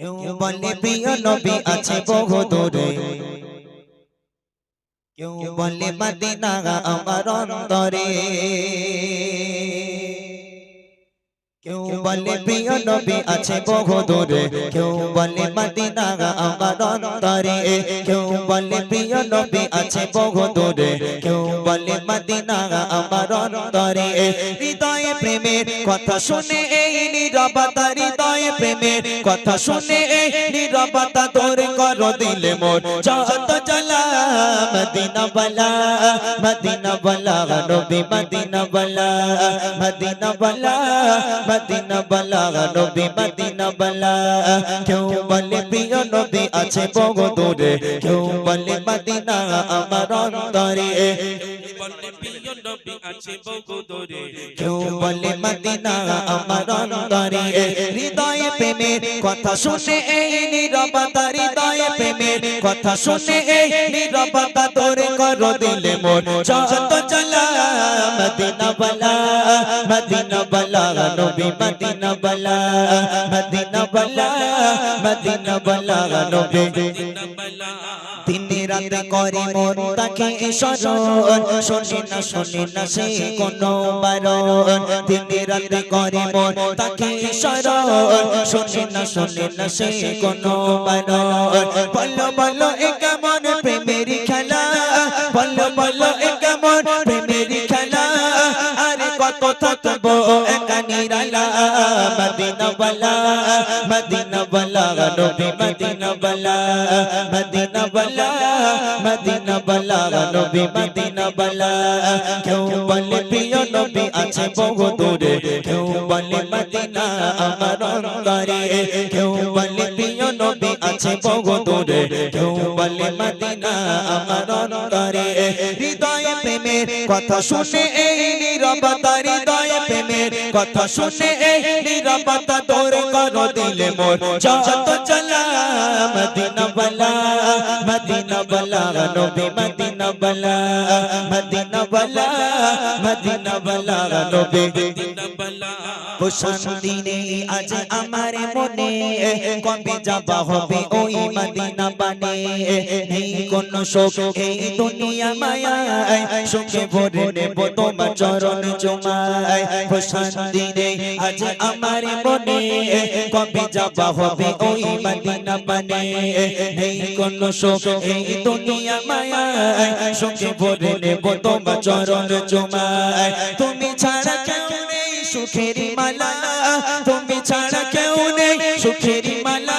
কেউ বলে প্রিয় নবী আছে বহু দূরে কেউ বলে মদিনা আমার অন্তরে কেউ বলে প্রিয় নবী আছে বহু দূরে কেউ বলে মদিনা আমার অন্তরে কেউ বলে প্রিয় নবী আছে বহু দূরে কেউ বলে মদিনা আমার অন্তরে হৃদয়ে প্রেমের কথা শুনে এই নীরবতা হৃদয়ে প্রেমের কথা শুনে এই নীরবতা তোর কর দিলে মোর যত জ্বালা মদিনা বলা মদিনা বলা নবী মদিনা বলা মদিনা বলা মদিনা বলা নবী মদিনা বলা কেউ বলে, প্রিয় নবী আছে বহু দূরে। কেউ বলে, মদিনা আমার অন্তরে। বলে, প্রিয় নবী আছে বহু দূরে। বলে মদিনা আমার অন্তরে হৃদয়ে প্রেমের কথা শুনে এই নীরবতা হৃদয়ে প্রেমের কথা শুনে এই নীরবতা তোরে কর দিলে মোর যত চলা মদিনা বলা মদিনা বলা, নবী মদিনা বলা মদিনা বলা মদিনা বলা, নবী বলা। দিনে রাতে করে মন তাকে স্মরণ। শোনে না শোনে না সে কোনো বারণ। দিনে রাতে করে মন তাকে স্মরণ। শোনে না শোনে না সে কোনো বারণ। বলো বলো এ কেমন প্রেমের খেলা? বলো বলো এ কেমন প্রেমের খেলা? আরে কত থাকব একা নিরালা? মদিনা বলা মদিনা বলা নবী মদিনা বলা মদিনা বলা নবী মদিনা বলা কেউ বলে প্রিয় নবী আছে বহু দূরে কেউ বলে মদিনা আমার অন্তরে কেউ বলে প্রিয় নবী আছে বহু দূরে কেউ বলে মদিনা আমার অন্তরে হৃদয়ে প্রেমের কথা শুনে এই নীরবতা হৃদয়ে কথা শুনে নিরাপত্তা তোর কর দিলে মোর। যত চলা মদিনা বলা মদিনা বলা নবী মদিনা বলা মদিনা বলা মদিনা বলা নবী। শান্তি নেই আজ যাবা হবে ওই মদিনা বানে নেই কোন শোক এই দুনিয়া মায়ায়। সুখে ভরে নেব তোমার চরণ জমায় তুমি সুখের মালা, তুমি ছাড়া কেউ নেই। সুখের মালা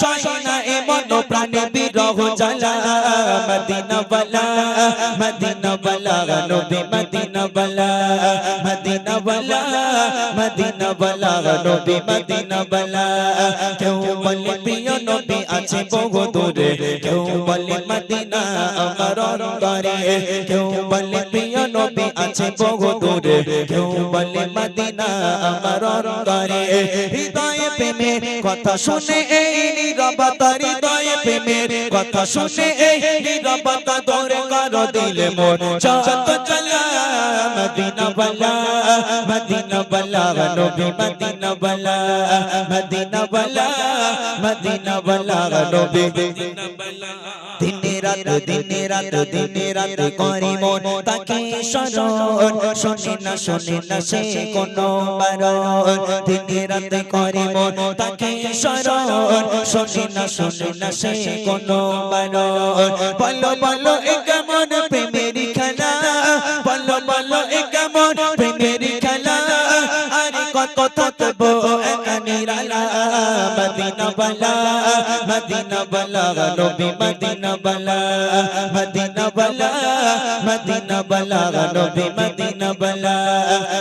সয়না এ মন প্রাণে বিরহ জ্বালা। মদিনা বলা মদিনা বলা নবী মদিনা বলা মদিনা বলা মদিনা বলা নবী মদিনা বলা কেউ বলে, প্রিয় নবী আছে বহু দূরে। কেউ বলে, মদিনা আমার অন্তরে। কেউ বলে, প্রিয় নবী আছে বহু দূরে। কেউ মদিনা আমার অন্তরে। হৃদয়ে প্রেমের কথা শুনে এই নীরবতা হৃদয়ে প্রেমের কথা শুনে এই নীরবতা দৌড়ে কর দিলে মন। চত চলা মদিনা বলা মদিনা বলা নবী মদিনা বলা মদিনা বলা মদিনা বলা নবী। দিনে রাত দিনে রাত দিনে রাত করি মন। তাকে স্মরণ, শোনে না শোনে না সে কোনো বারণ। দিনে রাত করি মন, তাকে স্মরণ, শোনে না শোনে না সে কোনো বারণ। বলো বলো, এ কেমন প্রেমের মদিনা বলা নবী মদিনা বলা মদিনা বলা মদিনা বলা নবী মদিনা বলা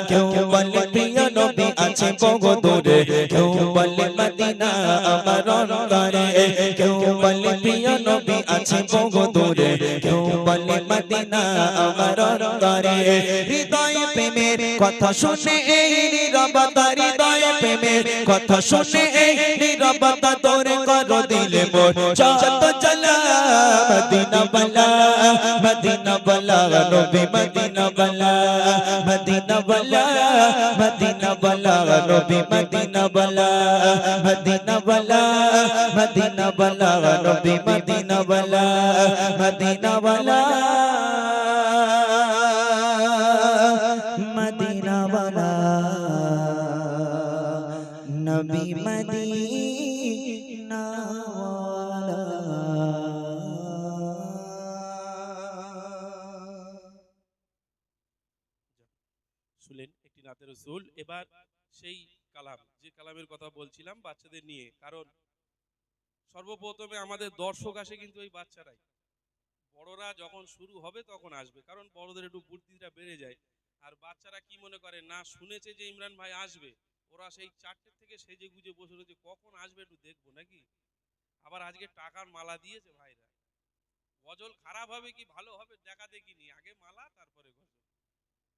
কেউ বলে প্রিয় নবী আছে বহু দূরে কেউ বলে মদিনা আমার অন্তরে কেউ বলে প্রিয় নবী আছে বহু দূরে কেউ বলে মদিনা আমার অন্তরে হৃদয়ে প্রেমের কথা শুনে এই নীরবতা হৃদয়ে প্রেমের কথা শুনে এই নীরবতা তোরে করো দিলে মোর। যত চলা মদিনা বলা মদিনা বলা, নবী মদিনা বলা মদিনা বলা মদিনা বলা, নবী মদিনা বলা মদিনা বলা মদিনা বলা, নবী মদিনা বলা মদিনা বলা। রসুল এবার সেই কালাম, যে কালামের কথা বলছিলাম বাচ্চাদের নিয়ে। কারণ সর্বপ্রথমে আমাদের দর্শক আসে কিন্তু এই বাচ্চারাই। বড়রা যখন শুরু হবে তখন আসবে, কারণ বড়দের একটু বুদ্ধিটা বেড়ে যায়। আর বাচ্চারা কি মনে করে, না, শুনেছে যে ইমরান ভাই আসবে, ওরা সেই চারটে থেকে সেজে গুজে বসে রয়েছে, কখন আসবে একটু দেখব নাকি? আবার আজকে টাকার মালা দিয়েছে ভাইরা। গজল খারাপ হবে কি, ভালো হবে, দেখা দেখিনি। আগে মালা, তারপরে গজল।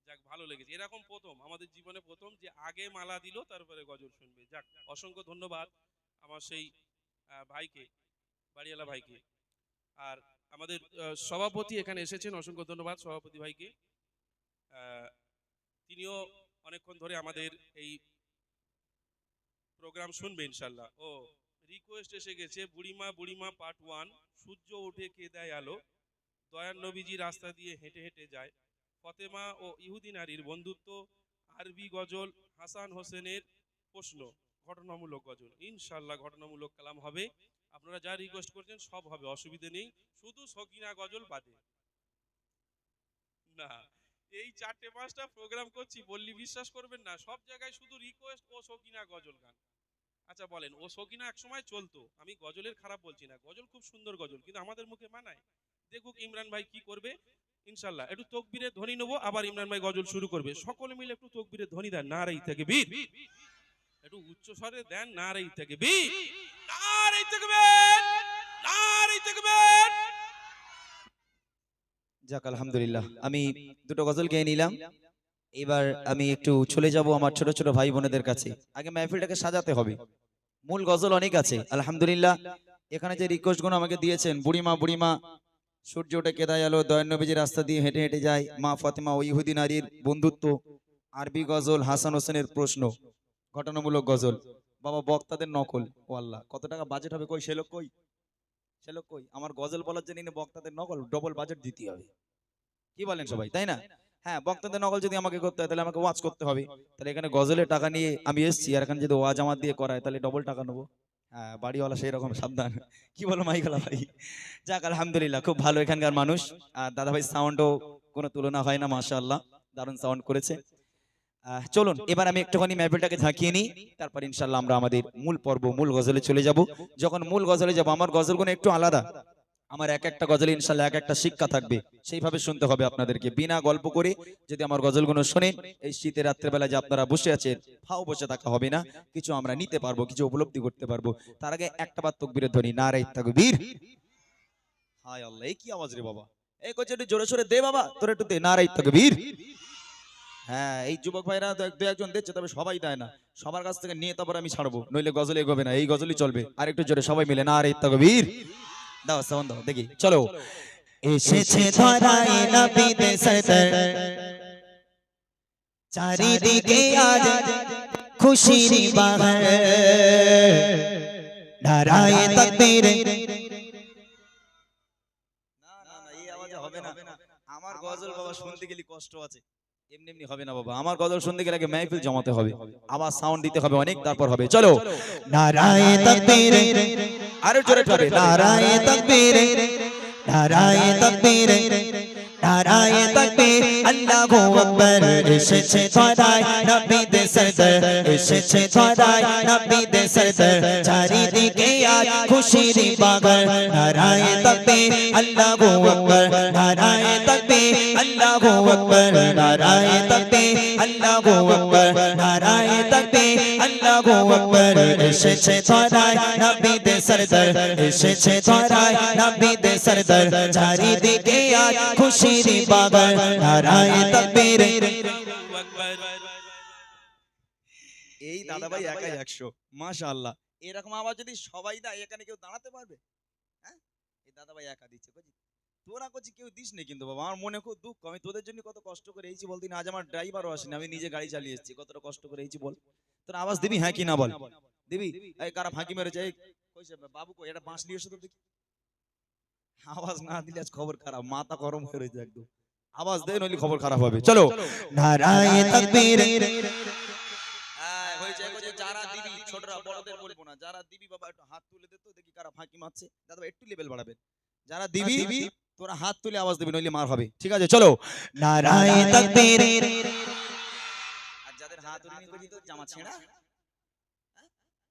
যাক, ভালো লেগেছে। এরকম প্রথম, আমাদের জীবনে প্রথম যে আগে মালা দিল, তারপরে গজল শুনবে। যাক, অসংখ্য ধন্যবাদ আমার সেই ভাইকে, বাড়িওয়ালা ভাইকে। আর আমাদের সভাপতি এখানে এসেছেন, অসংখ্য ধন্যবাদ সভাপতি ভাইকে। তিনিও অনেকক্ষণ ধরে আমাদের এই প্রোগ্রাম শুনবে ইনশাল্লাহ ও রিকোয়েস্ট এসে গেছে, বুড়িমা বুড়িমা পার্ট ওয়ান সূর্য ওঠে, কে দেয় আলো? দয়ার নবীজি রাস্তা দিয়ে হেঁটে হেঁটে যায়। ফতেমা ও ইহুদি নারীর বন্ধুত্ব, আরবি গজল হাসান হোসেনের প্রশ্ন, ঘটনামূলক গজল। ইনশাল্লাহ ঘটনামূলক কালাম হবে। আপনারা যা রিকোয়েস্ট করছেন সব হবে, অসুবিধে নেই। শুধু সকিনা গজল বাদে। না, এই চারটে পাঁচটা প্রোগ্রাম করছি, বললি বিশ্বাস করবেন না, সব জায়গায় শুধু রিকোয়েস্ট ও সকিনা গজল গান। আচ্ছা বলেন, ও সকিনা একসময় চলতো। আমি গজলের খারাপ বলছি না, গজল খুব সুন্দর গজল, কিন্তু আমাদের মুখে মানায়। দেখুক ইমরান ভাই কি করবে ইনশাল্লাহ একটু তকবীরের ধ্বনি নেব, আবার ইমরান ভাই গজল শুরু করবে। সকলে মিলে একটু তকবীরের ধ্বনি দেন, নারাই থেকে বীর একটু উচ্চ স্বরে দেন, নারাই থেকে বীর থেকে থেকে যাক, আলহামদুলিল্লাহ, আমি দুটো গজল গেয়ে নিলাম। এবার আমি একটু চলে যাব আমার ছোট ছোট ভাই বোনেদের কাছে। আগে মাহফিলটাকে সাজাতে হবে। মূল গজল অনেক আছে, আলহামদুলিল্লাহ। এখানে যে রিকোয়েস্টগুলো আমাকে দিয়েছেন, বুড়িমা বুড়িমা সূর্য ওঠে কেদায় আলো দয়ানবীজি রাস্তা দিয়ে হেঁটে হেঁটে যায়। মা ফাতেমা ও ইহুদি নারীর বন্ধুত্ব। আরবি গজল হাসান হোসেনের প্রশ্ন। ঘটনামূলক গজল। বাবা বক্তাদের নকল। ও আল্লাহ, কত টাকা বাজেট হবে কই? সে লোক কই? সে লোক কই? আমার গজল বলার জন্য বক্তাদের নকল ডবল বাজেট দিতে হবে। কি বলেন সবাই, তাই না? হ্যাঁ বক্তাদের নকল যদি আমাকে করতে হয়, তাহলে আমাকে ওয়াজ করতে হবে। তাহলে এখানে গজলের টাকা নিয়ে আমি এসেছি, আর এখানে যদি ওয়াজ আমার দিয়ে করায়, তাহলে ডবল টাকা নেব। বাড়িওয়ালা সেই রকম সাবধান। কি বলো মাইকালা ভাই? যাক, আলহামদুলিল্লাহ, খুব ভালো এখানকার মানুষ। আর দাদা ভাই সাউন্ডও কোনো তুলনা হয় না, মাশাআল্লাহ, দারুণ সাউন্ড করেছে। চলুন, এবার আমি একটুখানি ম্যাপেলটাকে ঝাঁকিয়ে নিই। তারপর ইনশাল্লাহ আমরা আমাদের মূল পর্ব, মূল গজলে চলে যাব। যখন মূল গজলে যাব, আমার গজলগুলো একটু আলাদা। আমার এক একটা গজলে ইনশাল্লাহ এক একটা শিক্ষা থাকবে। সেইভাবে শুনতে হবে আপনাদেরকে। বিনা গল্প করে যদি আমার গজলগুলো শোনেন, এই শীতের রাত্রেবেলা যে আপনারা বসে আছেন, ফাও বসে থাকা হবে না। কিছু আমরা নিতে পারব, কিছু উপলব্ধি করতে পারব। তার আগে একটা বার তকবীরের ধ্বনি না রে তাকবীর। হায় আল্লাহ এই কি আওয়াজ রে বাবা? এই কচ্ছে একটু জোরে সোরে দে বাবা, তোর একটু দে না রে তাকবীর। হ্যাঁ এই যুবক ভাইরা এক- দু একজন দিচ্ছে, তবে সবাই দেয় না। সবার কাছ থেকে নিয়ে তারপর আমি ছাড়বো, নইলে গজল এগোবে না, এই গজলই চলবে। আর একটু জোরে সবাই মিলে না রে তাকবীর। দাও সাউন্ড দাও দেখি চলো। এসেছে ধরাই নবীদের সরদার চারিদিকে আজ খুশির বাহার। নারায়ে তাকবীর না না না এই আওয়াজে হবে না। আমার গজল বাবা শুনতে গেলে কষ্ট আছে। এমনি এমনি হবে না বাবা। আমার গজল শুনতে গেলে আগে মাহফিল জমাতে হবে। আবার সাউন্ড দিতে হবে অনেক তারপর হবে। চলো। নারায়ে তাকবীর। আরও জোরে হবে নারায়ে তাকবীর। নারায়ে তাকবীর। নারায়ে তাকবীর। আল্লাহু আকবার। এসেছে ধরায় নবীদের সরদার এসেছে ধরায় নবীদের সরদার চারিদিকে আজ খুশির বাগান। নারায়ে তাকবীর। আল্লাহু আকবার। নারায়ে আল্লাহু আকবার নারায়ে তাকবীর আল্লাহু আকবার নারায়ে তাকবীর আল্লাহু আকবার এসেছে ধরায় নবীদের সরদার এসেছে ধরায় নবীদের সরদার চারিদিকে আজ খুশির বাগান নারায়ে তাকবীর এই দাদা ভাই একাই একশো, মাশাআল্লাহ। এরকম আওয়াজ যদি সবাই দেয় এখানে কেউ দাঁড়াতে পারবে? হ্যাঁ? এই দাদা ভাই একা দিচ্ছে কচি তোরা কচি কেউ দিস নি কিন্তু বাবা। আমার মনে খুব দুঃখ। আমি তোদের জন্য কত কষ্ট করে এইছি বলতে আজ আমার ড্রাইভারও আসেনি। আমি নিজে গাড়ি চালিয়ে এসেছি। কতটা কষ্ট করে এইছি বল। তোর আওয়াজ দিবি হ্যাঁ কি না বল? দিবি? এই কারা ফাঁকি মেরেছে? এই বাবু কই? এটা বাঁশ নিয়ে এসো তো দেখি আওয়াজ না দিলে আজ খবর খারাপ। মাথা গরম হয়ে রয়েছে একদম। আওয়াজ দে নইলে খবর খারাপ হবে। চলো। নারায়ে তাকবীর। হ্যাঁ, হয়েছে কইছে যারা দিবি ছোটরা বড়দের বলব না। যারা দিবি বাবা একটু হাত তুলে দে তো দেখি কারা ফাঁকি মারছে। দাদা একটু লেভেল বাড়াবেন। যারা দিবি তোরা হাত তুলে আওয়াজ দিবি নইলে মার হবে। ঠিক আছে চলো। নারায়ে তাকবীর। আর যাদের হাত উড়িয়ে নিয়ে তো জামা ছেঁড়া?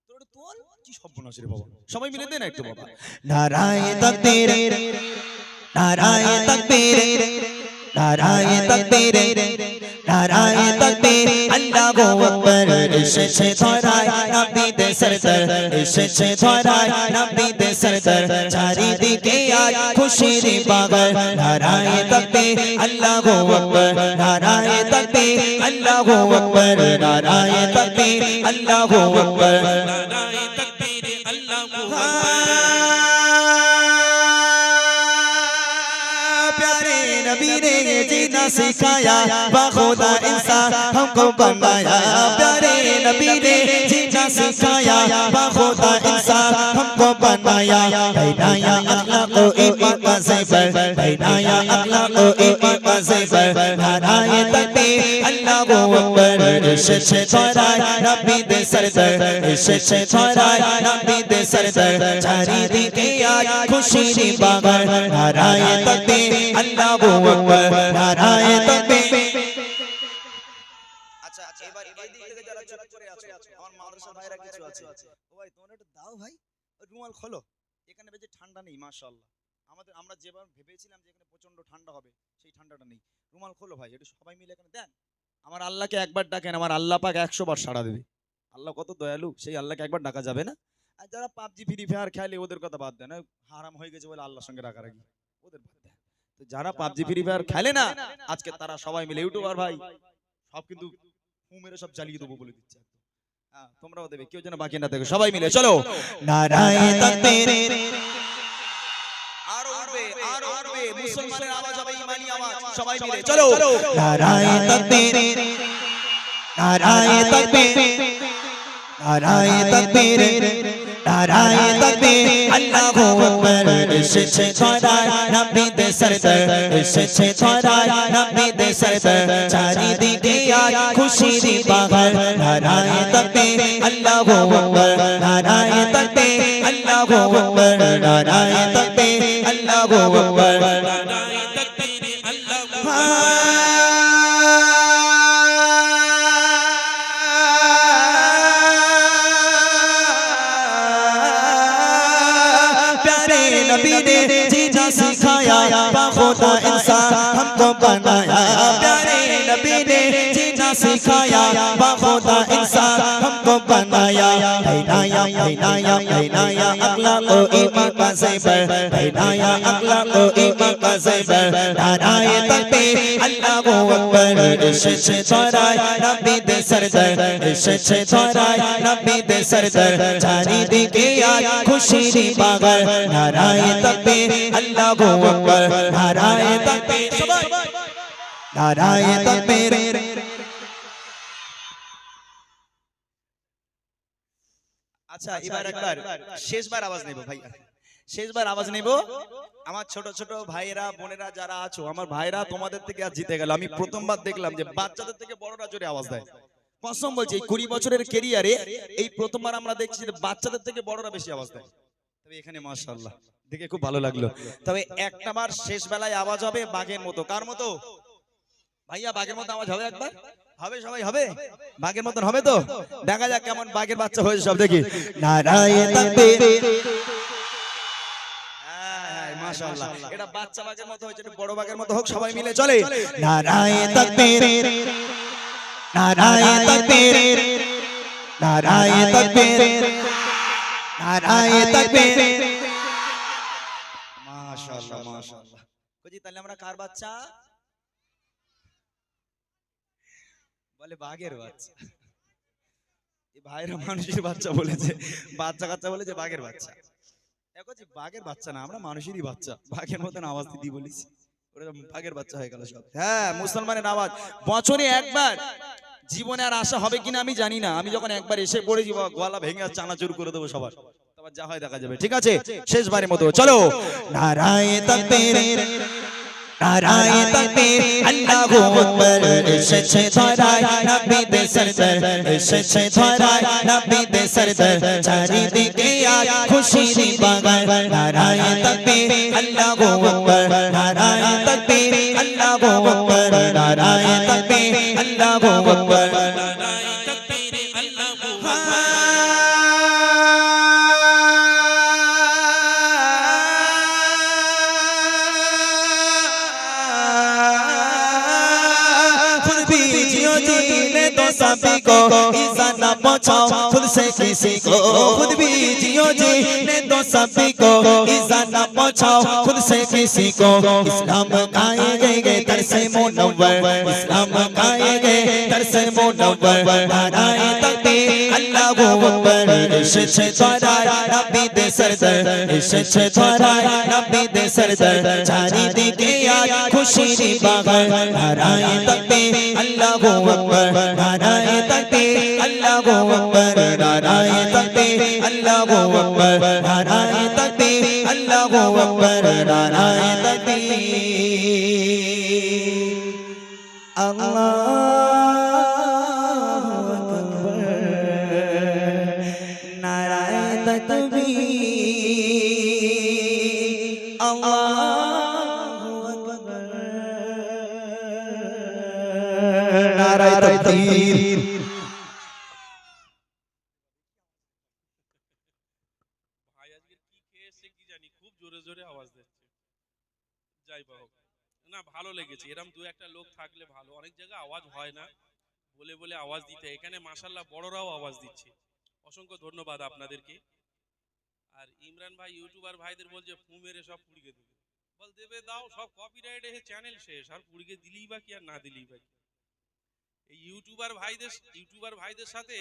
তোর তোল কি সর্বনাশ রে বাবা। সবাই মিলে দে একটু বাবা। নারায়ে তাকবীর। নারায়ে তাকবীর। নারায়ে তাকবীর। নারায়ে তাকবীর। আল্লাহু আকবার এসেছে ধরায়। নবীদের সরদার, এসেছে ধরায় নবীদের সরদার। চারিদিকে আজ খুশির বাগান। নারায়ে তাকবীর আল্লাহু আকবার, নারায়ে তাকবীর আল্লাহু আকবার, নারায়ে তাকবীর আল্লাহু আকবার। নারায়ে ने ये जीना सिखाया बाखुदा इंसान हमको बनाया प्यारे नबी ने जीना सिखाया बाखुदा इंसान हमको बनाया बनाया अखलाक ओ ईमान का ज़ेवर बनाया अखलाक ओ ईमान का ज़ेवर नाराए तकबीर अल्लाहु अकबर এসেছে ধরায় নবী দে সরদার এসেছে ধরায় নবী দে সরদার চারিদিকে আজ খুশির আল্লাহু আকবার। তাকবীর। আচ্ছা এবার এই দিক থেকে যারা করে আছো, আমার মাদ্রাসা ভাইরা কিছু আছে। ভাই একটু দাও ভাই। রুমাল খোলো। এখানে বেশি ঠান্ডা নেই, মাশাআল্লাহ। আমাদের, আমরা যেভাবে ভেবেছিলাম যে এখানে প্রচণ্ড ঠান্ডা হবে, সেই ঠান্ডাটা নেই। রুমাল খোলো ভাই, একটু সবাই মিলে এখানে দেন। আমার আল্লাহকে একবার ডাকেন আমার আল্লাহ পাক একশো বার সাড়া দেবে। আল্লাহ কত দয়ালু সেই আল্লাহকে একবার ডাকা যাবে না? আর যারা পাবজি ফ্রি ফায়ার খেলে ওদের কথা বাদ দেন। হারাম হয়ে গেছে বলে আল্লাহর সঙ্গে রাখারাখি ওদের বাদ দেন। তো যারা পাবজি ফ্রি ফায়ার খেলে না আজকে তারা সবাই মিলে ইউটিউবার ভাই সব কিন্তু ফু মেরে সব জ্বালিয়ে দেবো বলে দিচ্ছে হ্যাঁ, তোমরাও দেবে কেউ যেন বাকি না থাকে সবাই মিলে চলো। নারায়ে তাকবীর। আরও উঠবে আরও উঠবে মুসলমানের আওয়াজ হবে ইমানি আওয়াজ। সবাই মিলে। চলো। নারায়ে তাকবীর নারায়ে তাকবীর নারায়ে তাকবীর নারায়ে তাকবীর আল্লাহু আকবার। এসেছে ধরায় নবী দে সরদার। এসেছে ধরায় নবী দে সরদার। চারিদিকে আজ খুশির বাগান নারায়ে তাকবীর আল্লাহু আকবার। নারায়ে তাকবীর আল্লাহু আকবার। दिखाया खुदा इंसान हमको बनाया प्यारे नबी ने जीना सिखाया खुदा इंसान हमको बनाया पहनाया पहनाया पहनाया अगला को ईमान का ज़ेबर पहनाया अगला को ईमान का ज़ेबर नारायण तकबीर अल्लाह हू अकबर इश्क से नबी সরদার এসেছে ধরায় নবী দে সরদার চারিদিকে আজ খুশির বাগান নারায়ে তাকবীর আল্লাহু আকবার তাকবীর আচ্ছা এবার একবার শেষবার আওয়াজ নেব ভাই শেষবার আওয়াজ নেব আমার ছোট ছোট ভাইয়েরা বোনেরা যারা আছো আমার ভাইরা তোমাদের থেকে আজ জিতে গেল আমি প্রথমবার দেখলাম যে বাচ্চাদের থেকে বড়রা জোরে আওয়াজ দেয় কসম বলছি কুড়ি বছরের কেরিয়ারে এই প্রথমবার আমরা দেখছি যে বাচ্চাদের থেকে বড়রা বেশি আওয়াজ দেয়। তবে এখানে মাশাআল্লাহ দেখে খুব ভালো লাগল। তবে একটা বার শেষ বেলায় আওয়াজ হবে বাঘের মতো। কার মতো? ভাইয়া বাঘের মতো আওয়াজ হবে একবার? হবে সবাই হবে? বাঘের মতন হবে তো? দেখা যাক কেমন বাঘের বাচ্চা হয়েছে সব দেখি। হ্যাঁ, এটা বাচ্চা বাঘের মতো হয়েছে বড় বাঘের মতো হোক সবাই মিলে চলে। নারায়ে নারায়ে তাকবীর নারায়ে তাকবীর নারায়ে তাকবীর মাশাআল্লাহ মাশাআল্লাহ তাহলে আমরা কার বাচ্চা বলে বাঘের বাচ্চা এই ভাইরা মানুষের বাচ্চা বলেছে বাচ্চা কাচ্চা বলেছে বাঘের বাচ্চা দেখো যে বাঘের বাচ্চা না আমরা মানুষেরই বাচ্চা বাঘের মতন আওয়াজ দিদি বলিস ওরা বাঘের বাচ্চা হয়ে গেল সব। হ্যাঁ মুসলমানের আওয়াজ। বছরে একবার। জীবনে আর আশা হবে কিনা আমি জানি না। আমি যখন একবার এসে পড়েছি বাবা, গলা ভেঙে আর চানাচুর করে দেবো সবার। যা হয় দেখা যাবে ঠিক আছে? শেষবারের মতো চলো। নারায়ে তাকবীর নারায়ে তাকবীর আল্লাহু আকবার এসেছে ধরায় নবী দে সরদার এসেছে ধরায় নবী দে সরদার। চারিদিকে আজ খুশির বাগান নারায়ে তাকবীর আল্লাহু আকবার নারায়ে তাকবীর আল্লাহু আকবার। बचाओ खुद से किसी को खुद भी जियो जीने दो सभी को इज्जत न पहुंचाओ खुद से किसी को इस्लाम गाएंगे दर से मुनव्वर इस्लाम गाएंगे दर से मुनव्वर नाराए तकबीर अल्लाह हू अकबर इश्क से द्वारा नबी दे सरदर इश्क से द्वारा नबी दे सरदर जारी दी के यार खुशी री बाहर नाराए तकबीर अल्लाह हू अकबर नाराए আকবার নারায়ে তাকবীর আল্লাহু আকবার নারায়ে তাকবীর ভাই আজকে কি খেয়ে এসছে কি জানি খুব জোরে জোরে আওয়াজ দিচ্ছে যাই বা হোক না ভালো লেগেছে এরম দু একটা লোক থাকলে ভালো। অনেক জায়গায় আওয়াজ হয় না। বলে বলে আওয়াজ দিতে এখানে মাসাল্লাহ বড়রাও আওয়াজ দিচ্ছে। অসংখ্য ধন্যবাদ আপনাদেরকে। আর ইমরান ভাই, ইউটিউবার ভাইদের বলছে, ফু মেরে সব পুড়িয়ে দেবে। বল, দেবে, দাও, সব কপিরাইট এসে চ্যানেল শেষ। আর পুড়িয়ে দিলেই বা কি, আর না দিলেই বা কি? এই ইউটিউবার ভাইদের ইউটিউবার ভাইদের সাথে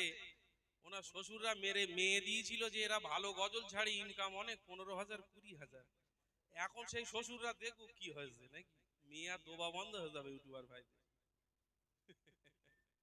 ওনার শ্বশুররা মেরে, মেয়ে দিয়েছিল যে এরা ভালো গজল ছাড়ি ইনকাম অনেক, পনেরো হাজার, কুড়ি হাজার। এখন সেই শ্বশুররা দেখুক কি হয়েছে, নাকি? মেয়ে দোবা বন্ধ হয়ে যাবে ইউটিউবার ভাই